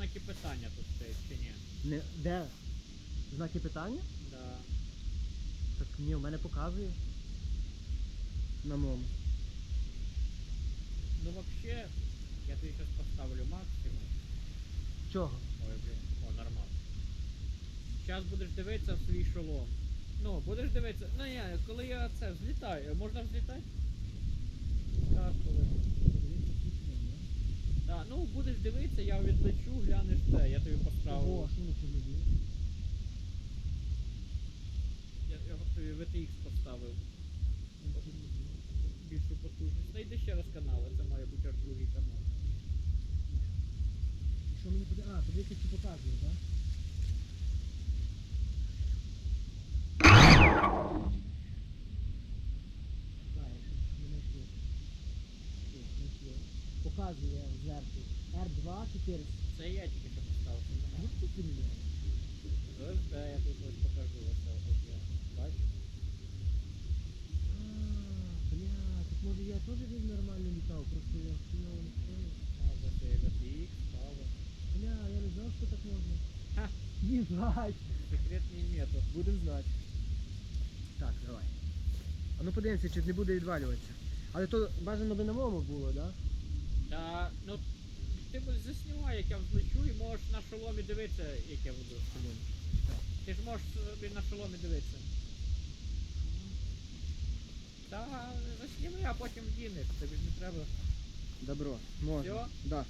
знаки питання тут стоять чи ні? Не, де? Знаки питання? Да. Так ні, у мене показує. На моєму. Ну вообще, я тобі зараз поставлю максимум. Чого? Ой, блін, о, нормально. Зараз будеш дивитися в свій шолом. Ну, будеш дивитися. Ну я, коли я це взлітаю, можна взлітати? Так, коли. Так, ну будеш дивитися, я відлечу, глянеш це, я тобі поставлю. О, що воно це не буде? Я, я тобі VTX поставив. Більшу потужність. Знайди ще раз канали, це має бути аж другий канал. Що мені буде? А, тобі це показує, так? Показує зверху. R2 400. Це я тільки що поставив. це Ну ти мені? Ось, да, я тут ось покажу оце тут я. Бачиш? А, бля, так може я теж десь нормально літав, просто я хуйово не стояв. А, ось я VTX, ставив. Бля, я не знав, що так можна. Ха. Їбать. Секретний метод. Будем знати. Так, давай. А ну подивимося, чи не буде відвалюватися. Але то бажано би на моєму було, да? Та, ну, ти заснімай, як я взлечу, і можеш на шоломі дивитися, як я буду. Ти ж можеш собі на шоломі дивитися. Та засніми, а потім вдінеш, тобі ж не треба. Добро, можна. Всьо? Да.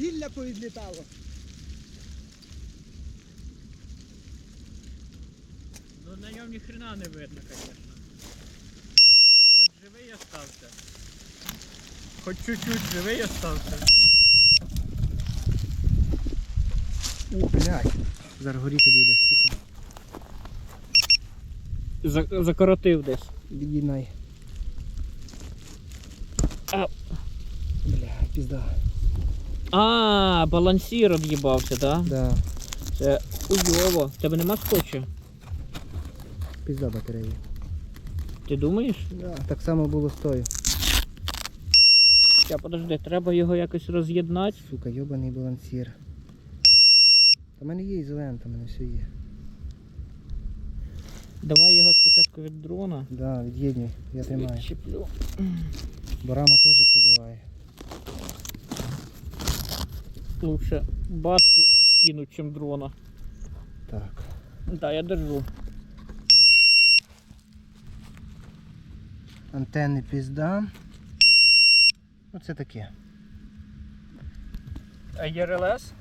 Вугілля повідлітало. Ну на ньому ні хрена не видно, звісно. Хоч живий остався. Хоч чуть-чуть живий остався. О, блядь. Зараз горіти буде, сука. За- закоротив десь. Від'єднай. А. Бля, пізда. А, балансір об'їбався, так? Да, Це уйово. Тебе нема скотчу? пізда батареї. Ти думаєш? Да. Так само було з тою. Ща, подожди, треба його якось роз'єднати. Сука, йобаний балансір. Та в мене є ізолента, в мене все є. Давай його спочатку від дрона. Да, від'єднюй, я тримаю. Відчеплю. Бо рама теж пробиває. Лучше батку скинуть, чим дрона. Так. Да, я держу. Антенни пізда. Оце таке. А ЄРЛС?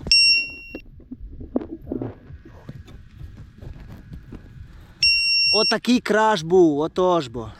Отакий краш був, отож бо.